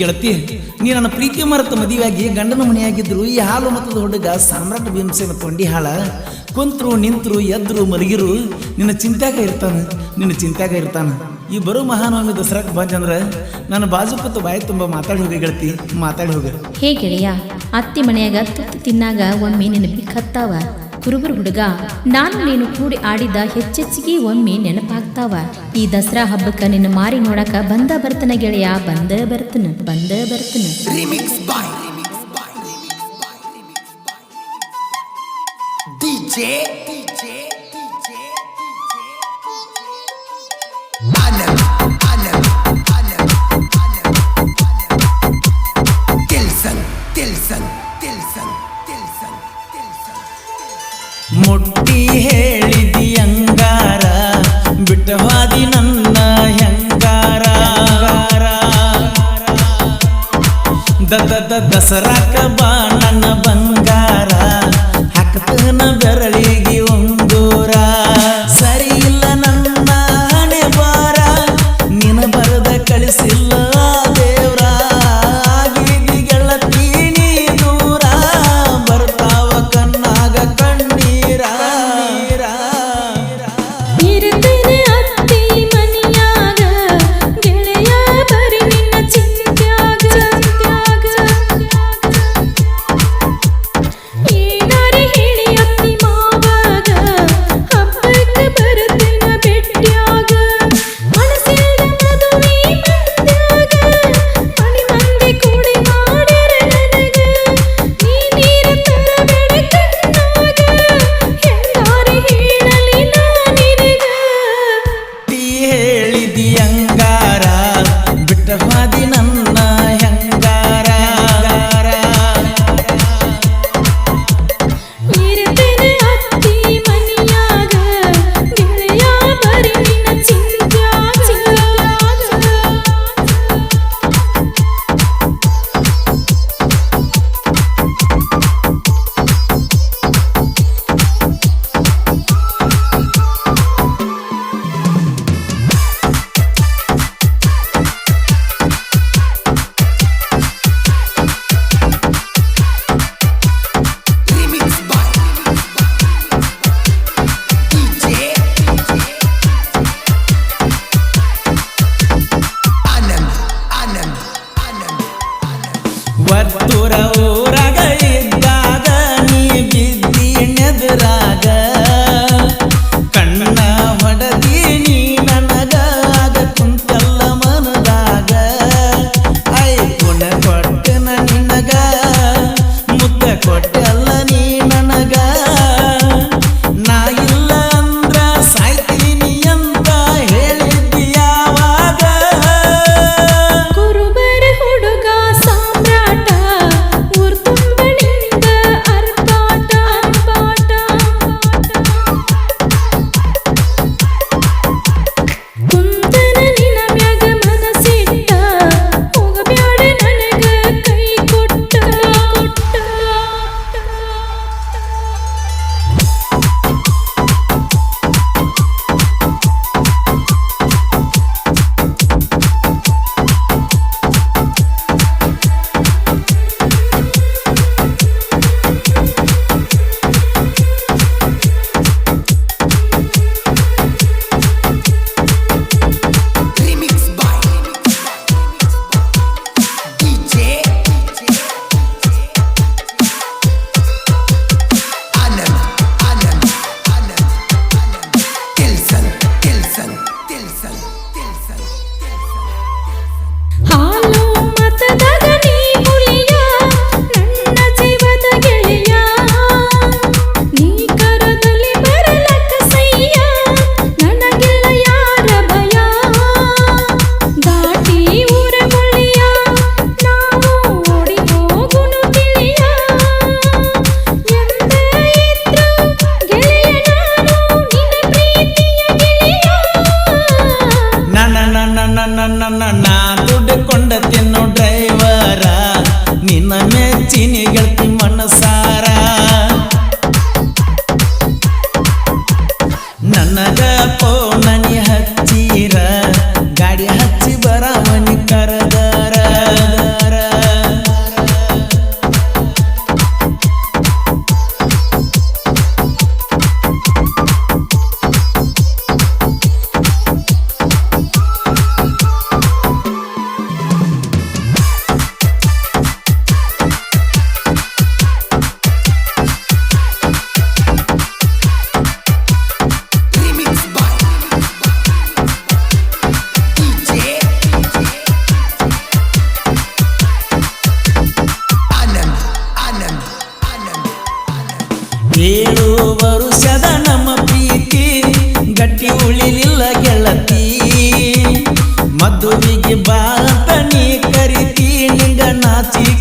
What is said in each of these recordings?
ಗೆಳತಿ, ನೀ ನನ್ನ ಪ್ರೀತಿ ಮರೆತ ಮದುವೆಯಾಗಿ ಗಂಡನ ಮನೆಯಾಗಿದ್ರು ಈ ಹಾಲು ಮತದ ಹುಡುಗ ಸಾಮ್ರಾಟ ಭೀಮಸೇನ ತೊಂಡಿ ಹಾಳ ಕುಂತ್ರು, ನಿಂತ್ರು, ಎದ್ರು, ಮಲಗಿರು, ನಿನ್ನ ಚಿಂತ್ಯಾಗ ಇರ್ತಾನೆ, ನಿನ್ನ ಚಿಂತ್ಯಾಗ ಇರ್ತಾನೆ. ಈ ಬರೋ ಮಹಾನವಮಿ ದಸರಾಕ್ ಬಂದಂದ್ರ ನನ್ನ ಬಾಜು ಬಾಯಿ ತುಂಬ ಮಾತಾಡಿ ಹೋಗಿ ಗೆಳತಿ, ಮಾತಾಡಿ ಹೋಗ. ಹೇ ಗೆಳೆಯ, ಅತ್ತಿ ಮನೆಯಾಗ ತುತ್ತು ತಿನ್ನಾಗ ಒಮ್ಮೆ ನೆನಪಿ ಹತ್ತಾವ ಕುರುಬರು ಹುಡುಗ ನಾನು ನೀನು ಕೂಡಿ ಆಡಿದ ಹೆಚ್ಚೆಚ್ಚಿಗೆ ಒಮ್ಮೆ ನೆನಪಾಗ್ತಾವ ಈ ದಸರಾ ಹಬ್ಬಕ್ಕ ನಿನ್ನ ಮಾರಿ ನೋಡಕ ಬಂದ ಬರ್ತನ ಗೆಳೆಯ ಬಂದ ಬರ್ತನ ಬಂದ ಬರ್ತನ Tilson Tilson Tilson ಮುಟ್ಟಿ ಹೇಳಿದಿ ಅಂಗಾರ ಬಿಟ್ಟವಾದಿ ನನ್ನ ಹೆಂಗಾರ? ದದ ದಸರಾಕ ಬಾ ನನ್ನ ಬಂಗಾರ ಹಾಕತನ ಬೆರಳಿಗೆ ನಿನ್ನ ಮೆಚ್ಚಿನಿ ಗೆಳತಿ ಏಳು ವರುಷದ ನಮ್ಮ ಪ್ರೀತಿ ಗಟ್ಟಿ ಉಳಿಲಿಲ್ಲ ಗೆಳತಿ. ಮದುವಿಗೆ ಬಾತ ನೀ ಕರಿತಿ ನಾಚಿ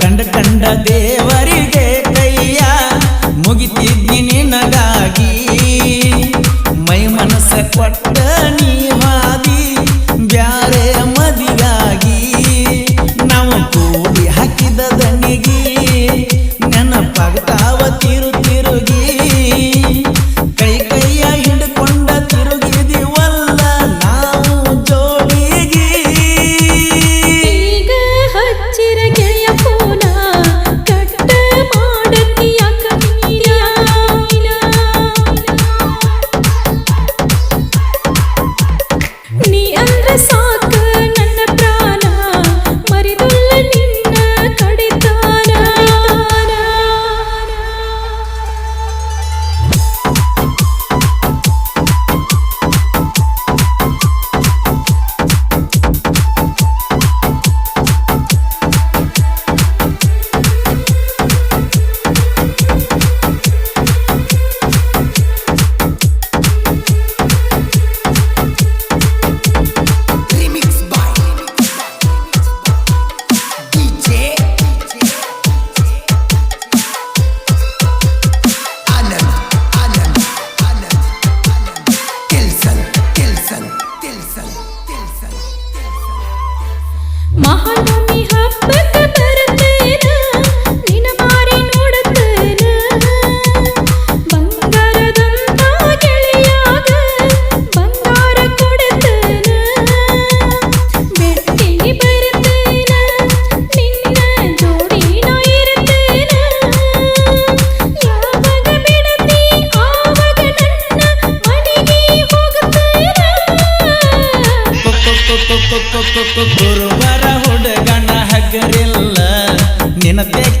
ಕಂಡ ಕಂಡ ದೇವರಿಗೆ ಕೈಯ ಮುಗಿತಿದ್ದಿ ನಿನಗಾಗಿ. ಮೈ ಮನಸ್ಸ ಕೊಟ್ಟ ನೀ cena até